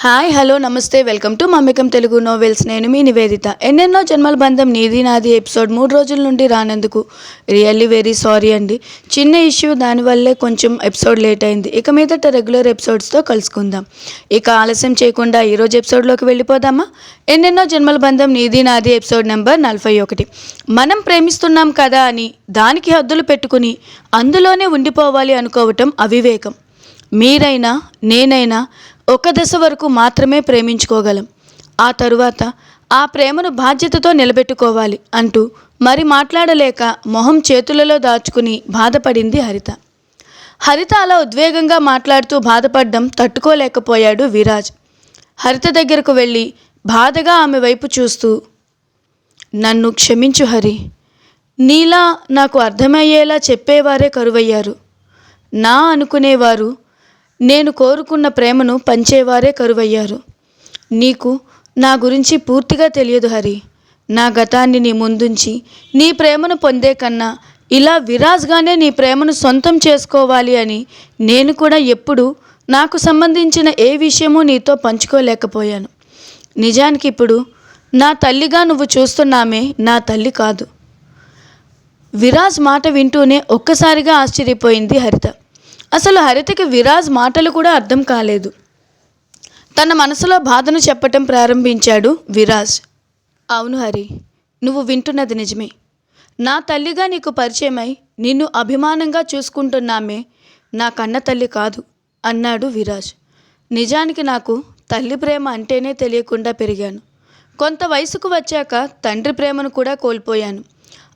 Hi hello నమస్తే welcome to మమ్మికం Telugu novels. నేను మీ నివేదిత. ఎన్నెన్నో జన్మల బంధం నీది నాది ఎపిసోడ్ మూడు రోజుల నుండి రానందుకు. రియల్లీ వెరీ సారీ అండి. చిన్న ఇష్యూ దానివల్లే కొంచెం ఎపిసోడ్ లేట్ అయింది. ఇక మీదట రెగ్యులర్ ఎపిసోడ్స్తో కలుసుకుందాం. ఇక ఆలస్యం చేయకుండా ఈరోజు ఎపిసోడ్లోకి వెళ్ళిపోదామా? ఎన్నెన్నో జన్మల బంధం నీది నాది ఎపిసోడ్ నెంబర్ నలభై ఒకటి. మనం ప్రేమిస్తున్నాం కదా అని దానికి హద్దులు పెట్టుకుని అందులోనే ఉండిపోవాలి అనుకోవటం అవివేకం. మీరైనా నేనైనా ఒక దశ వరకు మాత్రమే ప్రేమించుకోగలం. ఆ తరువాత ఆ ప్రేమను బాధ్యతతో నిలబెట్టుకోవాలి అంటూ మరి మాట్లాడలేక మొహం చేతులలో దాచుకుని బాధపడింది హరిత. హరిత అలా ఉద్వేగంగా మాట్లాడుతూ బాధపడ్డం తట్టుకోలేకపోయాడు విరాజ్. హరిత దగ్గరకు వెళ్ళి బాధగా ఆమె వైపు చూస్తూ నన్ను క్షమించు హరి. నీలా నాకు అర్థమయ్యేలా చెప్పేవారే కరువయ్యారు. నా అనుకునేవారు నేను కోరుకున్న ప్రేమను పంచేవారే కరువయ్యారు. నీకు నా గురించి పూర్తిగా తెలియదు హరి. నా గతాన్ని నీ ముందుంచి నీ ప్రేమను పొందే కన్నా ఇలా విరాజ్గానే నీ ప్రేమను సొంతం చేసుకోవాలి అని నేను కూడా ఎప్పుడు నాకు సంబంధించిన ఏ విషయమూ నీతో పంచుకోలేకపోయాను. నిజానికి ఇప్పుడు నా తల్లిగా నువ్వు చూస్తున్నామే నా తల్లి కాదు. విరాజ్ మాట వింటూనే ఒక్కసారిగా ఆశ్చర్యపోయింది హరిత. అసలు హరితకి విరాజ్ మాటలు కూడా అర్థం కాలేదు. తన మనసులో బాధను చెప్పటం ప్రారంభించాడు విరాజ్. అవును హరి నువ్వు వింటున్నది నిజమే. నా తల్లిగా నీకు పరిచయమై నిన్ను అభిమానంగా చూసుకుంటున్నామే. నా కన్న తల్లి కాదు అన్నాడు విరాజ్. నిజానికి నాకు తల్లి ప్రేమ అంటేనే తెలియకుండా పెరిగాను. కొంత వయసుకు వచ్చాక తండ్రి ప్రేమను కూడా కోల్పోయాను.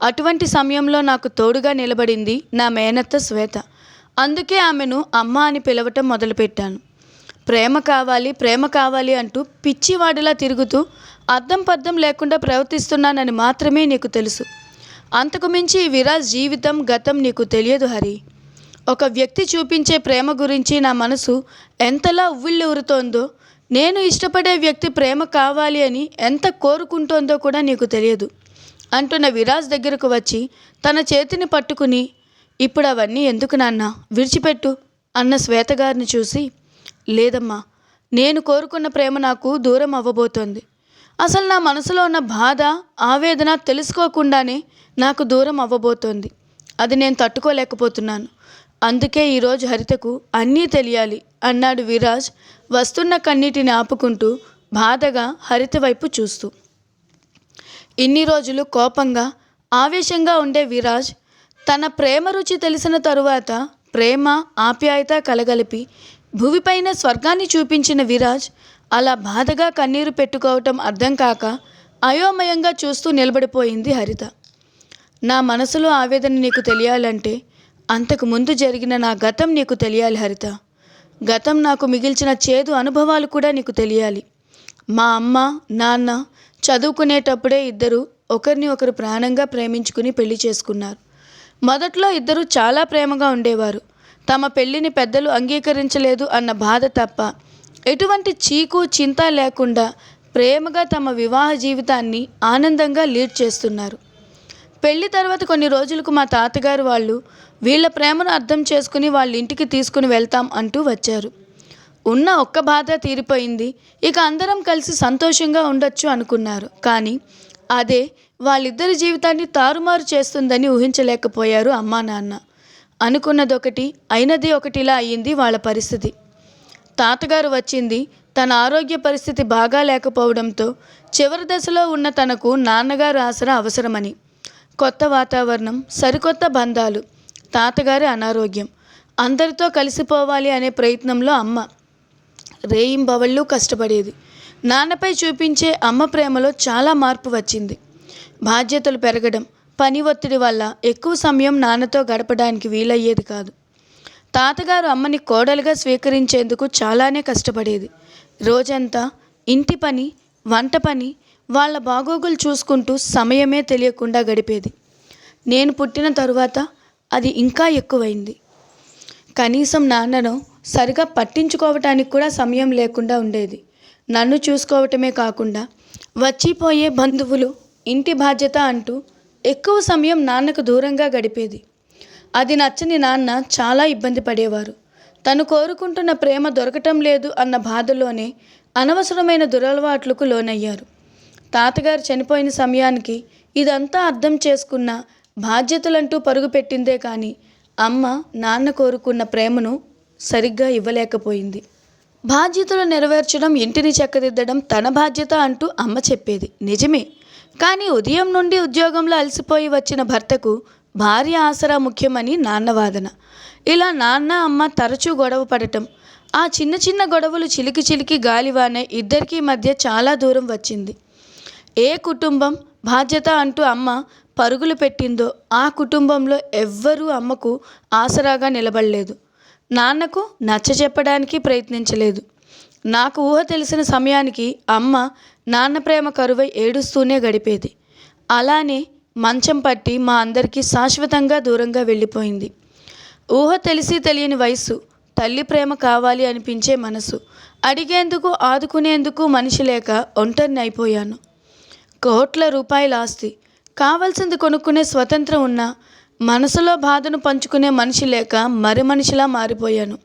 అటువంటి సమయంలో నాకు తోడుగా నిలబడింది నా మేనత్త శ్వేత. అందుకే ఆమెను అమ్మ అని పిలవటం మొదలుపెట్టాను. ప్రేమ కావాలి ప్రేమ కావాలి అంటూ పిచ్చివాడిలా తిరుగుతూ అర్థం పర్థం లేకుండా ప్రవర్తిస్తున్నానని మాత్రమే నీకు తెలుసు. అంతకు మించి విరాజ్ జీవితం గతం నీకు తెలియదు హరి. ఒక వ్యక్తి చూపించే ప్రేమ గురించి నా మనసు ఎంతలా ఉవ్విళ్ళు ఊరుతోందో నేను ఇష్టపడే వ్యక్తి ప్రేమ కావాలి అని ఎంత కోరుకుంటోందో కూడా నీకు తెలియదు. అంటున్న విరాజ్ దగ్గరకు వచ్చి తన చేతిని పట్టుకుని ఇప్పుడు అవన్నీ ఎందుకు నాన్న? విడిచిపెట్టు. అన్న శ్వేత గారిని చూసి లేదమ్మా నేను కోరుకున్న ప్రేమ నాకు దూరం అవ్వబోతోంది. అసలు నా మనసులో ఉన్న బాధ ఆవేదన తెలుసుకోకుండానే నాకు దూరం అవ్వబోతోంది. అది నేను తట్టుకోలేకపోతున్నాను. అందుకే ఈరోజు హరితకు అన్నీ తెలియాలి అన్నాడు విరాజ్ వస్తున్న కన్నీటిని ఆపుకుంటూ బాధగా హరిత వైపు చూస్తూ. ఇన్ని రోజులు కోపంగా ఆవేశంగా ఉండే విరాజ్ తన ప్రేమ రుచి తెలిసిన తరువాత ప్రేమ ఆప్యాయత కలగలిపి భువిపైన స్వర్గాన్ని చూపించిన విరాజ్ అలా బాధగా కన్నీరు పెట్టుకోవటం అర్థం కాక అయోమయంగా చూస్తూ నిలబడిపోయింది హరిత. నా మనసులో ఆవేదన నీకు తెలియాలంటే అంతకు ముందు జరిగిన నా గతం నీకు తెలియాలి హరిత. గతం నాకు మిగిల్చిన చేదు అనుభవాలు కూడా నీకు తెలియాలి. మా అమ్మ నాన్న చదువుకునేటప్పుడే ఇద్దరు ఒకరిని ఒకరు ప్రాణంగా ప్రేమించుకుని పెళ్ళి చేసుకున్నారు. మొదట్లో ఇద్దరు చాలా ప్రేమగా ఉండేవారు. తమ పెళ్ళిని పెద్దలు అంగీకరించలేదు అన్న బాధ తప్ప ఎటువంటి చీకు చింత లేకుండా ప్రేమగా తమ వివాహ జీవితాన్ని ఆనందంగా లీడ్ చేస్తున్నారు. పెళ్ళి తర్వాత కొన్ని రోజులకు మా తాతగారు వాళ్ళు వీళ్ళ ప్రేమను అర్థం చేసుకుని వాళ్ళ ఇంటికి తీసుకుని వెళ్తాం అంటూ వచ్చారు. ఉన్న ఒక్క బాధ తీరిపోయింది. ఇక అందరం కలిసి సంతోషంగా ఉండొచ్చు అనుకున్నారు. కానీ అదే వాళ్ళిద్దరి జీవితాన్ని తారుమారు చేస్తుందని ఊహించలేకపోయారు అమ్మా నాన్న. అనుకున్నది ఒకటి అయినది ఒకటిలా అయ్యింది వాళ్ళ పరిస్థితి. తాతగారు వచ్చింది తన ఆరోగ్య పరిస్థితి బాగా లేకపోవడంతో చివరి దశలో ఉన్న తనకు నాన్నగారు ఆసరా అవసరమని. కొత్త వాతావరణం సరికొత్త బంధాలు తాతగారి అనారోగ్యం అందరితో కలిసిపోవాలి అనే ప్రయత్నంలో అమ్మ. రేయింబవళ్ళు కష్టపడేది. నాన్నపై చూపించే అమ్మ ప్రేమలో చాలా మార్పు వచ్చింది. బాధ్యతలు పెరగడం పని ఒత్తిడి వల్ల ఎక్కువ సమయం నాన్నతో గడపడానికి వీలయ్యేది కాదు. తాతగారు అమ్మని కోడలుగా స్వీకరించేందుకు చాలానే కష్టపడేది. రోజంతా ఇంటి పని వంట పని వాళ్ళ బాగోగులు చూసుకుంటూ సమయమే తెలియకుండా గడిపేది. నేను పుట్టిన తరువాత అది ఇంకా ఎక్కువైంది. కనీసం నాన్నను సరిగా పట్టించుకోవటానికి కూడా సమయం లేకుండా ఉండేది. నన్ను చూసుకోవటమే కాకుండా వచ్చిపోయే బంధువులు ఇంటి బాధ్యత అంటూ ఎక్కువ సమయం నాన్నకు దూరంగా గడిపేది. అది నచ్చని నాన్న చాలా ఇబ్బంది పడేవారు. తను కోరుకుంటున్న ప్రేమ దొరకటం లేదు అన్న బాధలోనే అనవసరమైన దురలవాట్లకు లోనయ్యారు. తాతగారు చనిపోయిన సమయానికి ఇదంతా అర్థం చేసుకున్న బాధ్యతలంటూ పరుగు పెట్టిందే కానీ అమ్మ నాన్న కోరుకున్న ప్రేమను సరిగ్గా ఇవ్వలేకపోయింది. బాధ్యతలు నెరవేర్చడం ఇంటిని చక్కదిద్దడం తన బాధ్యత అంటూ అమ్మ చెప్పేది. నిజమే కానీ ఉదయం నుండి ఉద్యోగంలో అలసిపోయి వచ్చిన భర్తకు భార్య ఆసరా ముఖ్యమని నాన్న వాదన. ఇలా నాన్న అమ్మ తరచూ గొడవ పడటం ఆ చిన్న చిన్న గొడవలు చిలికి చిలికి గాలివానే ఇద్దరికీ మధ్య చాలా దూరం వచ్చింది. ఏ కుటుంబం బాధ్యత అంటూ అమ్మ పరుగులు పెట్టిందో ఆ కుటుంబంలో ఎవ్వరూ అమ్మకు ఆసరాగా నిలబడలేదు. నాన్నకు నచ్చ చెప్పడానికి ప్రయత్నించలేదు. నాకు ఊహ తెలిసిన సమయానికి అమ్మ నాన్న ప్రేమ కరువై ఏడుస్తూనే గడిపేది. అలానే మంచం పట్టి మా అందరికీ శాశ్వతంగా దూరంగా వెళ్ళిపోయింది. ఊహ తెలిసి తెలియని వయసు తల్లి ప్రేమ కావాలి అనిపించే మనసు అడిగేందుకు ఆదుకునేందుకు మనిషి లేక ఒంటరిని అయిపోయాను. కోట్ల రూపాయల ఆస్తి కావలసింది కొనుక్కునే స్వతంత్రం ఉన్న మనసులో బాధను పంచుకునే మనిషి లేక మరి మనిషిలా మారిపోయాను.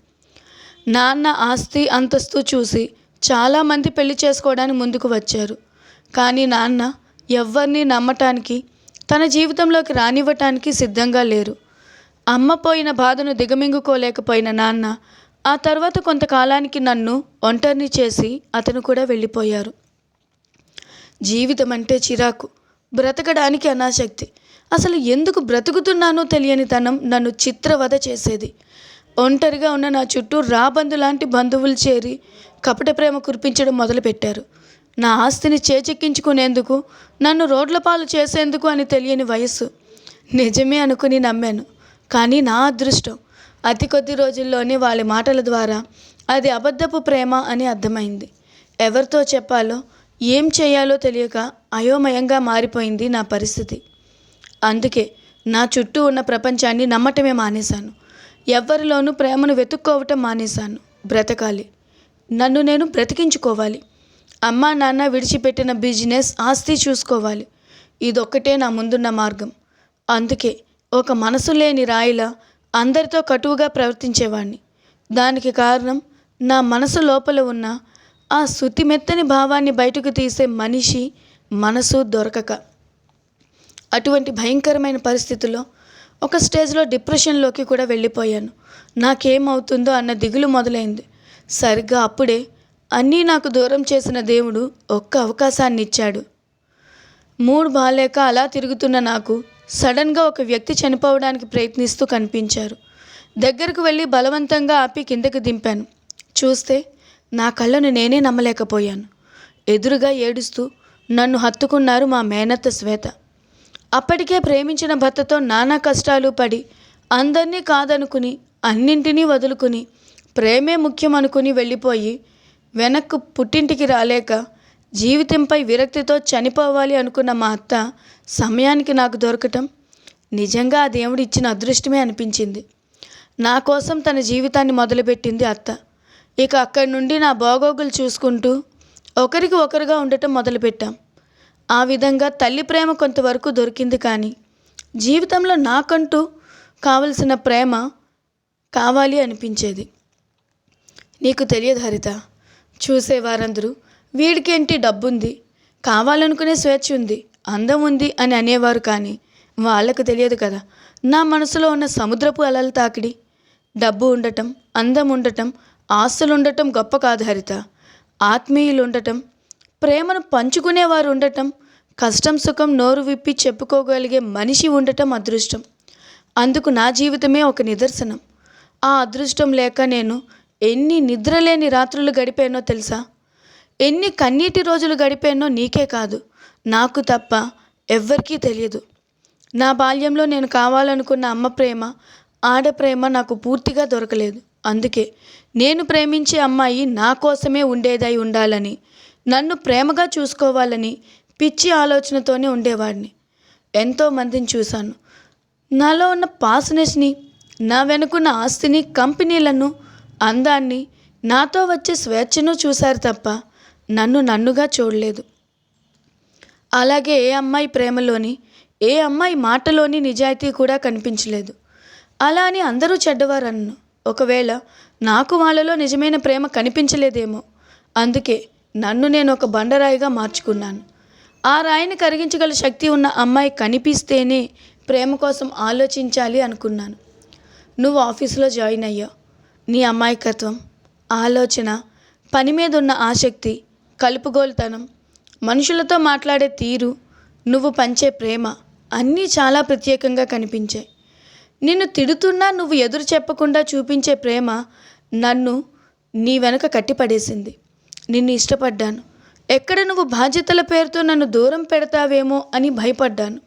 నాన్న ఆస్తి అంతస్తు చూసి చాలామంది పెళ్ళి చేసుకోవడానికి ముందుకు వచ్చారు. కానీ నాన్న ఎవ్వరిని నమ్మటానికి తన జీవితంలోకి రానివ్వటానికి సిద్ధంగా లేరు. అమ్మ పోయిన బాధను దిగమింగుకోలేకపోయిన నాన్న ఆ తర్వాత కొంతకాలానికి నన్ను ఒంటరిని చేసి అతను కూడా వెళ్ళిపోయారు. జీవితం అంటే చిరాకు బ్రతకడానికి అనాసక్తి. అసలు ఎందుకు బ్రతుకుతున్నానో తెలియని తనం నన్ను చిత్రవద చేసేది. ఒంటరిగా ఉన్న నా చుట్టూ రాబందు లాంటి బంధువులు చేరి కపట ప్రేమ కురిపించడం మొదలుపెట్టారు. నా ఆస్తిని చేచెక్కించుకునేందుకు నన్ను రోడ్ల పాలు చేసేందుకు అని తెలియని వయస్సు నిజమే అనుకుని నమ్మాను. కానీ నా అదృష్టం అతి కొద్ది రోజుల్లోనే వాళ్ళ మాటల ద్వారా అది అబద్ధపు ప్రేమ అని అర్థమైంది. ఎవరితో చెప్పాలో ఏం చేయాలో తెలియక అయోమయంగా మారిపోయింది నా పరిస్థితి. అందుకే నా చుట్టూ ఉన్న ప్రపంచాన్ని నమ్మటమే మానేశాను. ఎవ్వరిలోనూ ప్రేమను వెతుక్కోవటం మానేశాను. బ్రతకాలి. నన్ను నేను బ్రతికించుకోవాలి. అమ్మా నాన్న విడిచిపెట్టిన బిజినెస్ ఆస్తి చూసుకోవాలి. ఇదొక్కటే నా ముందున్న మార్గం. అందుకే ఒక మనసు లేని రాయిలా అందరితో కటువుగా ప్రవర్తించేవాణ్ణి. దానికి కారణం నా మనసు లోపల ఉన్న ఆ శుతిమెత్తని భావాన్ని బయటకు తీసే మనిషి మనసు దొరకక. అటువంటి భయంకరమైన పరిస్థితుల్లో ఒక స్టేజ్లో డిప్రెషన్లోకి కూడా వెళ్ళిపోయాను. నాకేమవుతుందో అన్న దిగులు మొదలైంది. సరిగ్గా అప్పుడే అన్నీ నాకు దూరం చేసిన దేవుడు ఒక్క అవకాశాన్ని ఇచ్చాడు మూడు బాలేక అలా తిరుగుతున్న నాకు సడన్గా ఒక వ్యక్తి చనిపోవడానికి ప్రయత్నిస్తూ కనిపించారు. దగ్గరకు వెళ్ళి బలవంతంగా ఆపి కిందకు దింపాను. చూస్తే నా కళ్ళను నేనే నమ్మలేకపోయాను. ఎదురుగా ఏడుస్తూ నన్ను హత్తుకున్నారు మా మేనత్త శ్వేత. అప్పటికే ప్రేమించిన భర్తతో నానా కష్టాలు పడి అందరినీ కాదనుకుని అన్నింటినీ వదులుకుని ప్రేమే ముఖ్యం అనుకుని వెళ్ళిపోయి వెనక్కు పుట్టింటికి రాలేక జీవితంపై విరక్తితో చనిపోవాలి అనుకున్న మా అత్త సమయానికి నాకు దొరకటం నిజంగా ఆ దేవుడు ఇచ్చిన అదృష్టమే అనిపించింది. నా కోసం తన జీవితాన్ని మొదలుపెట్టింది అత్త. ఇక అక్కడి నుండి నా బాగోగులు చూసుకుంటూ ఒకరికి ఒకరుగా ఉండటం మొదలుపెట్టాం. ఆ విధంగా తల్లి ప్రేమ కొంతవరకు దొరికింది కానీ జీవితంలో నాకంటూ కావలసిన ప్రేమ కావాలి అనిపించేది. నీకు తెలియదు హరిత చూసేవారందరూ వీడికేంటి డబ్బుంది కావాలనుకునే స్వేచ్ఛ ఉంది అందం ఉంది అని అనేవారు కానీ వాళ్ళకు తెలియదు కదా. నా మనసులో ఉన్న సముద్రపు అలలు తాకిడి డబ్బు ఉండటం అందం ఉండటం ఆస్తులు ఉండటం గొప్ప కాదు హరిత. ఆత్మీయులు ఉండటం ప్రేమను పంచుకునేవారు ఉండటం కష్టం సుఖం నోరు విప్పి చెప్పుకోగలిగే మనిషి ఉండటం అదృష్టం. అందుకు నా జీవితమే ఒక నిదర్శనం. ఆ అదృష్టం లేక నేను ఎన్ని నిద్రలేని రాత్రులు గడిపానో తెలుసా? ఎన్ని కన్నీటి రోజులు గడిపానో నీకే కాదు నాకు తప్ప ఎవ్వరికీ తెలియదు. నా బాల్యంలో నేను కావాలనుకున్న అమ్మ ప్రేమ ఆడ ప్రేమ నాకు పూర్తిగా దొరకలేదు. అందుకే నేను ప్రేమించే అమ్మాయి నా కోసమే ఉండేదై ఉండాలని నన్ను ప్రేమగా చూసుకోవాలని పిచ్చి ఆలోచనతోనే ఉండేవాడిని. ఎంతో మందిని చూశాను. నాలో ఉన్న పాసనెస్ని నా వెనుకున్న ఆస్తిని కంపెనీలను అందాన్ని నాతో వచ్చే స్వేచ్ఛను చూశారు తప్ప నన్ను నన్నుగా చూడలేదు. అలాగే ఏ అమ్మాయి ప్రేమలోని ఏ అమ్మాయి మాటలోని నిజాయితీ కూడా కనిపించలేదు. అలా అని అందరూ చెడ్డవారన్ను. ఒకవేళ నాకు వాళ్ళలో నిజమైన ప్రేమ కనిపించలేదేమో. అందుకే నన్ను నేను ఒక బండరాయిగా మార్చుకున్నాను. ఆ రాయిని కరిగించగల శక్తి ఉన్న అమ్మాయి కనిపిస్తేనే ప్రేమ కోసం ఆలోచించాలి అనుకున్నాను. నువ్వు ఆఫీసులో జాయిన్ అయ్యావు. నీ అమాయకత్వం ఆలోచన పని మీద ఉన్న ఆసక్తి కలుపుగోలుతనం మనుషులతో మాట్లాడే తీరు నువ్వు పంచే ప్రేమ అన్నీ చాలా ప్రత్యేకంగా కనిపించాయి. నిన్ను తిడుతున్నా నువ్వు ఎదురు చెప్పకుండా చూపించే ప్రేమ నన్ను నీ వెనుక కట్టిపడేసింది. నిన్ను ఇష్టపడ్డాను. ఎక్కడ నువ్వు బాధ్యతల పేరుతో నన్ను దూరం పెడతావేమో అని భయపడ్డాను.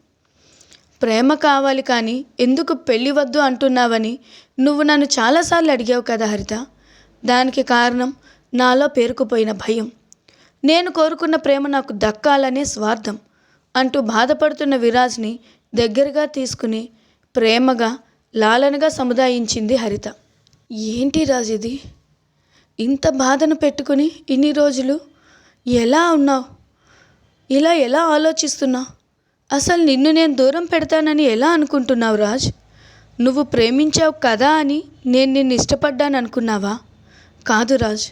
ప్రేమ కావాలి కానీ ఎందుకు పెళ్ళి వద్దు అంటున్నావని నువ్వు నన్ను చాలాసార్లు అడిగావు కదా హరిత. దానికి కారణం నాలో పేరుకుపోయిన భయం. నేను కోరుకున్న ప్రేమ నాకు దక్కాలనే స్వార్థం అంటూ బాధపడుతున్న విరాజ్ని దగ్గరగా తీసుకుని ప్రేమగా లాలనగా సముదాయించింది హరిత. ఏంటి రాజ్ ఇది? ఇంత బాధను పెట్టుకుని ఇన్ని రోజులు ఎలా ఉన్నావు? ఇలా ఎలా ఆలోచిస్తున్నావు? అసలు నిన్ను నేను దూరం పెడతానని ఎలా అనుకుంటున్నావు రాజ్? నువ్వు ప్రేమించావు కదా అని నేను నిన్ను ఇష్టపడ్డాను అనుకున్నావా కాదు రాజ్.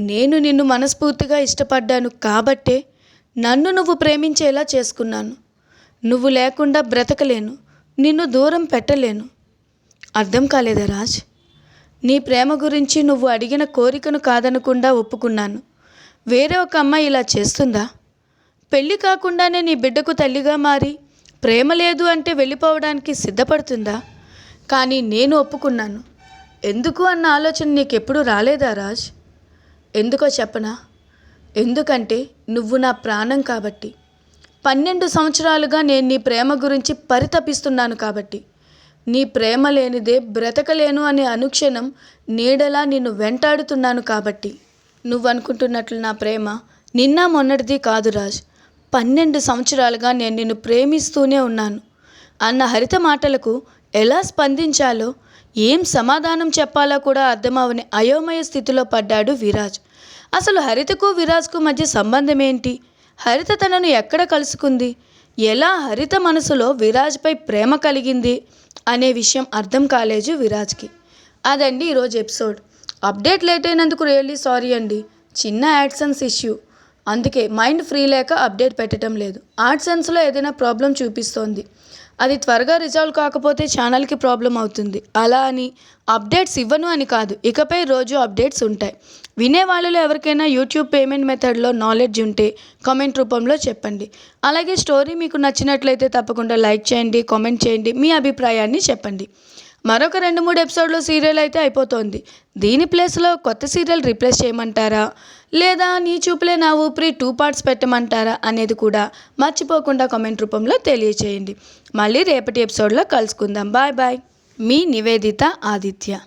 నేను నిన్ను మనస్ఫూర్తిగా ఇష్టపడ్డాను కాబట్టే నన్ను నువ్వు ప్రేమించేలా చేసుకున్నాను. నువ్వు లేకుండా బ్రతకలేను. నిన్ను దూరం పెట్టలేను. అర్థం కాలేదా రాజ్? నీ ప్రేమ గురించి నువ్వు అడిగిన కోరికను కాదనకుండా ఒప్పుకున్నాను. వేరే ఒక అమ్మాయి ఇలా చేస్తుందా? పెళ్ళి కాకుండానే నీ బిడ్డకు తల్లిగా మారి ప్రేమ లేదు అంటే వెళ్ళిపోవడానికి సిద్ధపడుతుందా? కానీ నేను ఒప్పుకున్నాను. ఎందుకు అన్న ఆలోచన నీకెప్పుడు రాలేదా రాజ్? ఎందుకో చెప్పనా? ఎందుకంటే నువ్వు నా ప్రాణం కాబట్టి. పన్నెండు సంవత్సరాలుగా నేను నీ ప్రేమ గురించి పరితపిస్తున్నాను కాబట్టి. నీ ప్రేమ లేనిదే బ్రతకలేను అనే అనుక్షణం నీడలా నిన్ను వెంటాడుతున్నాను కాబట్టి. నువ్వు అనుకుంటున్నట్లు నా ప్రేమ నిన్న మొన్నటిది కాదు రాజ్. పన్నెండు సంవత్సరాలుగా నేను నిన్ను ప్రేమిస్తూనే ఉన్నాను. అన్న హరిత మాటలకు ఎలా స్పందించాలో ఏం సమాధానం చెప్పాలో కూడా అర్థమవని అయోమయ స్థితిలో పడ్డాడు విరాజ్. అసలు హరితకు విరాజ్కు మధ్య సంబంధం ఏంటి హరిత తనను ఎక్కడ కలుసుకుంది? ఎలా హరిత మనసులో విరాజ్పై ప్రేమ కలిగింది అనే విషయం అర్థం కాలేదు విరాజ్కి. అదండి ఈరోజు ఎపిసోడ్. అప్డేట్ లేట్ అయినందుకు రియల్లీ సారీ అండి. చిన్న యాడ్సెన్స్ ఇష్యూ. అందుకే మైండ్ ఫ్రీ లేక అప్డేట్ పెట్టడం లేదు. ఆడ్సెన్స్లో ఏదైనా ప్రాబ్లం చూపిస్తోంది. అది త్వరగా రిజాల్వ్ కాకపోతే ఛానల్కి ప్రాబ్లం అవుతుంది. అలా అని అప్డేట్స్ ఇవ్వను అని కాదు. ఇకపై రోజు అప్డేట్స్ ఉంటాయి. వినే వాళ్ళలో ఎవరికైనా యూట్యూబ్ పేమెంట్ మెథడ్లో నాలెడ్జ్ ఉంటే కామెంట్ రూపంలో చెప్పండి. అలాగే స్టోరీ మీకు నచ్చినట్లయితే తప్పకుండా లైక్ చేయండి కామెంట్ చేయండి మీ అభిప్రాయాన్ని చెప్పండి. మరొక రెండు మూడు ఎపిసోడ్లో సీరియల్ అయితే అయిపోతుంది. దీని ప్లేస్లో కొత్త సీరియల్ రీప్లేస్ చేయమంటారా? లేదా నీ చూపులే నా ఊపిరి టూ పార్ట్స్ పెట్టమంటారా అనేది కూడా మర్చిపోకుండా కామెంట్ రూపంలో తెలియచేయండి. మళ్ళీ రేపటి ఎపిసోడ్లో కలుసుకుందాం. Bye bye. మీ నివేదిత ఆదిత్య.